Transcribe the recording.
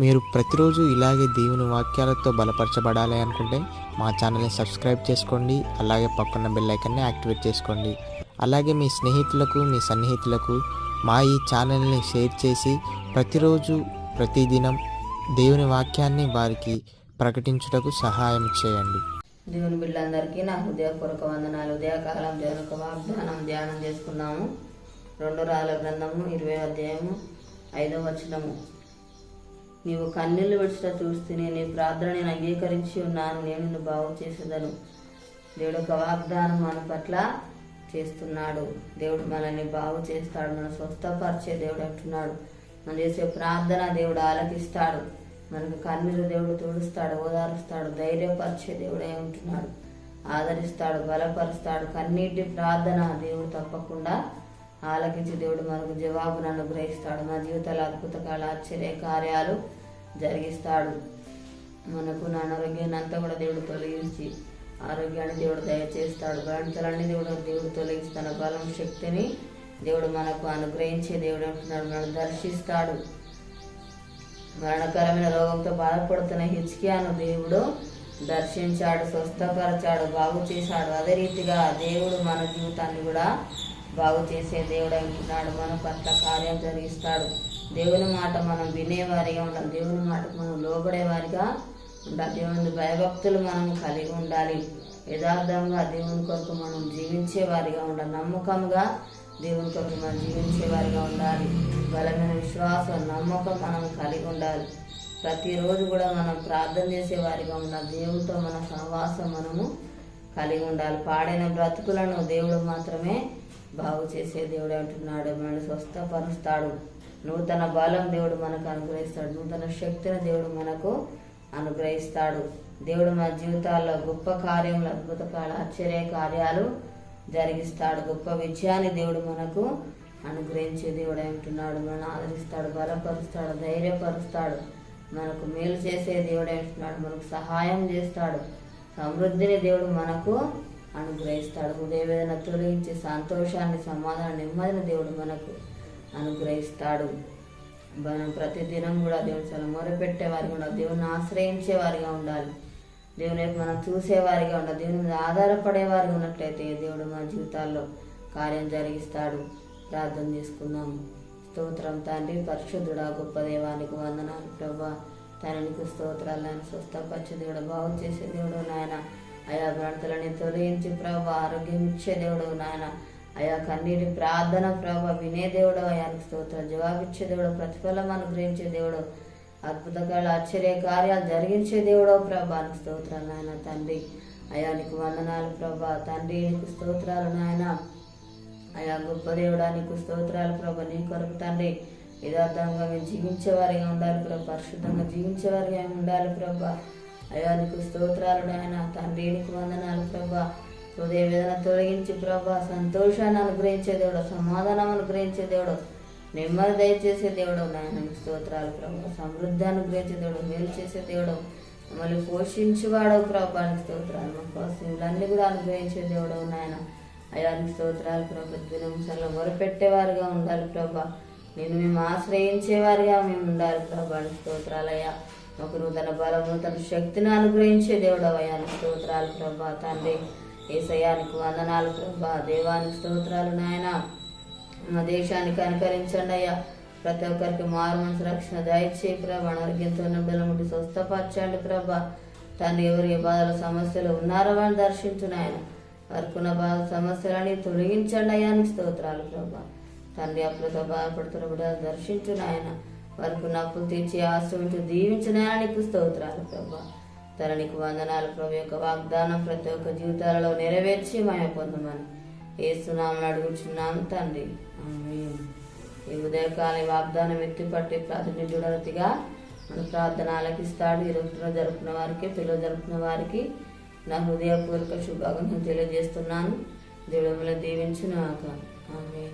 మీరు ప్రతిరోజు ఇలాగే దేవుని వాక్యాలతో బలపరచబడాలి అనుకుంటే మా ఛానల్ని సబ్స్క్రైబ్ చేసుకోండి అలాగే పక్కన బెల్ ఐకన్ని యాక్టివేట్ చేసుకోండి. అలాగే మీ స్నేహితులకు మీ సన్నిహితులకు మా ఈ ఛానల్ని షేర్ చేసి ప్రతిరోజు ప్రతిదినం దేవుని వాక్యాన్ని వారికి ప్రకటించుటకు సహాయం చేయండి. దేవుని బిడ్డలందరికీ నా హృదయపూర్వక వందనాలు ఉదయకాలం దేవుని యొక్క వాగ్దానం ధ్యానం చేసుకున్నాము. రెండు రాళ్ళ గ్రంథము ఇరవై అధ్యాయము ఐదవ వచనము. నీవు కన్నీళ్ళు విడిచిన చూస్తేనే నీ ప్రార్థన నేను అంగీకరించి ఉన్నాను. నేను నిన్ను బాగు చేసేదను. దేవుడు ఒక వాగ్దానం మన పట్ల చేస్తున్నాడు. దేవుడు మనల్ని బాగు చేస్తాడు. మన స్వస్థపరిచే దేవుడు అంటున్నాడు. మనం చేసే ప్రార్థన దేవుడు ఆలకిస్తాడు. మనకు కన్నీరు దేవుడు తుడుస్తాడు ఓదారుస్తాడు. ధైర్యపరిచే దేవుడే ఉంటున్నాడు. ఆదరిస్తాడు బలపరుస్తాడు. కన్నీటి ప్రార్థన దేవుడు తప్పకుండా ఆలకించి దేవుడు మనకు జవాబును అనుగ్రహిస్తాడు మన జీవితాల అద్భుత కాల ఆశ్చర్య కార్యాలు జరిగిస్తాడు. మనకు నా అనారోగ్యాన్ని అంతా కూడా దేవుడు తొలగించి ఆరోగ్యాన్ని దేవుడు దయచేస్తాడు. గ్రంథాలన్నీ దేవుడు దేవుడు తొలగించి తన బలం శక్తిని దేవుడు మనకు అనుగ్రహించే దేవుడు అంటున్నాడు. మనల్ని దర్శిస్తాడు. మరణకరమైన రోగంతో బాధపడుతున్న హిచ్కియాను దేవుడు దర్శించాడు స్వస్థపరచాడు బాగు చేశాడు. అదే రీతిగా దేవుడు మన జీవితాన్ని కూడా బాగు చేసే దేవుడు అంటున్నాడు మన పట్ల కార్యం జరిగిస్తాడు. దేవుని మాట మనం వినేవారిగా ఉండాలి. దేవుని మాటకు మనం లోబడేవారిగా ఉండాలి. దేవుని భయభక్తులు మనం కలిగి ఉండాలి. యథార్థంగా దేవుని కొరకు మనం జీవించే వారిగా ఉండాలి. నమ్మకంగా దేవుని కొరకు మనం జీవించేవారిగా ఉండాలి. బలమైన విశ్వాసం నమ్మకం మనం కలిగి ఉండాలి. ప్రతిరోజు కూడా మనం ప్రార్థన చేసేవారిగా ఉండాలి. దేవునితో మన సహవాసం మనము కలిగి ఉండాలి. పాడైన బ్రతుకులను దేవుడు మాత్రమే బాగు చేసే దేవుడు అంటున్నాడు మనల్ని స్వస్థపరుస్తాడు. నూతన బలం దేవుడు మనకు అనుగ్రహిస్తాడు. నూతన శక్తిని దేవుడు మనకు అనుగ్రహిస్తాడు. దేవుడు మన జీవితాల్లో గొప్ప కార్యములు అద్భుత కాల ఆశ్చర్య కార్యాలు జరిగిస్తాడు. గొప్ప విజయాన్ని దేవుడు మనకు అనుగ్రహించే దేవుడు అంటున్నాడు. మనల్ని ఆదరిస్తాడు బలపరుస్తాడు ధైర్యపరుస్తాడు. మనకు మేలు చేసే దేవుడు అంటున్నాడు. మనకు సహాయం చేస్తాడు. సమృద్ధిని దేవుడు మనకు అనుగ్రహిస్తాడు. హృదయవేదన తొలగించి సంతోషాన్ని సమాధానం నెమ్మదిని దేవుడు మనకు అనుగ్రహిస్తాడు. మనం ప్రతిదినం కూడా దేవుని చాలా మొరపెట్టే వారిగా ఉండాలి. దేవుని ఆశ్రయించే వారిగా ఉండాలి. దేవుని వైపు మనం చూసేవారిగా ఉండాలి. దేవుని మీద ఆధారపడేవారిగా ఉన్నట్లయితే దేవుడు మన జీవితాల్లో కార్యం జరిగిస్తాడు. ప్రార్థన చేసుకుందాం. స్తోత్రం తండ్రి పరిశుద్ధుడా గొప్ప దేవానికి వందనాలు. ప్రభా తననికి స్తోత్రాలు ఆయన స్వస్థపరిచే దేవుడు బాగు చేసే దేవుడు నాయన. అయా భ్రాంతులని తొలగించి ప్రభా ఆరోగ్యం ఇచ్చే దేవుడు నాయన. అయా కన్నీటి ప్రార్థన ప్రభ వినే దేవుడు అయానికి స్తోత్రం. జవాబిచ్చే దేవుడు ప్రతిఫలం అనుగ్రహించే దేవుడు అద్భుతకాల ఆశ్చర్య కార్యాలు జరిగించే దేవుడో ప్రభానికి స్తోత్రాలు నాయన తండ్రి. అయానికి వందనాలు ప్రభా తండ్రి నీకు స్తోత్రాలు నాయన. అయా గొప్ప దేవుడా నీకు స్తోత్రాలు ప్రభా నీ కొరకు తండ్రి. యథార్థంగా మేము జీవించేవారిగా ఉండాలి ప్రభా పరిశుద్ధంగా జీవించేవారిగా ఉండాలి ప్రభా. అయ్యా నీకు స్తోత్రాలు నాయన. తండ్రి నీకు వందనాలు ప్రభా. హృదయ వేదన తొలగించి ప్రభా. సంతోషాన్ని అనుగ్రహించే దేవుడు సమాధానం అనుగ్రహించే దేవుడు నెమ్మది దయచేసే దేవుడు నాయన. స్తోత్రాలు ప్రభా. సమృద్ధి అనుగ్రహించే దేవుడు మేలు చేసే దేవుడు మమ్మల్ని పోషించేవాడు ప్రభా. నీకు స్తోత్రాలు మా కోసములన్నీ కూడా అనుగ్రహించే దేవుడు నాయన. అయానికి స్తోత్రాలు ప్రభా. దినంసంలో మొరపెట్టేవారుగా ఉండాలి ప్రభా. నేను మేము ఆశ్రయించేవారుగా మేము ఉండాలి ప్రభా. స్తోత్రాలయ్యా స్తోత్రాలు తన బలము నూతన శక్తిని అనుగ్రహించే దేవుడు స్తోత్రాలు ప్రభా తండ్రి. ఏసయానికి వందనాలు ప్రభా. దేవానికి స్తోత్రాలు నాయన. మా దేశానికి అనుకరించండి అయ్యా. ప్రతి ఒక్కరికి మారు మనసు రక్షణ దయచే ప్రభా. అనారోగ్యంతో ఉన్న బలముట్టి స్వస్థపరచండి ప్రభా. తండ్రి ఎవరు ఏ బాధల సమస్యలు ఉన్నారో అని దర్శించు నాయన. వారికి బాధ సమస్యలని తొలగించండి అయ్యానికి స్తోత్రాలు ప్రభా. తండ్రి అప్పులతో బాధపడుతున్న కూడా దర్శించు నాయన. వారికి నప్పులు తీర్చి ఆశ్రమించి దీవించిన నీకు స్తోత్రాలు ప్రభా. తన నీకు వందనాలు ప్రభు యొక్క వాగ్దానం ప్రతి ఒక్క జీవితాలలో నెరవేర్చి మయ పొందమని. ఏసునామని అడుగుచున్నాను తండ్రి. ఈ ఉదయకాల వాగ్దానం ఎత్తిపట్టి ప్రాతినిధ్యుడతిగా మన ప్రార్థన ఆలకిస్తాడు ఈ రోజున జరుపుకున్న వారికి పిల్లలు జరుపుకున్న వారికి నా హృదయపూర్వక శుభాకాంక్షలు తెలియజేస్తున్నాను. దేవుడు మిమ్మల్ని దీవించునాక ఆమె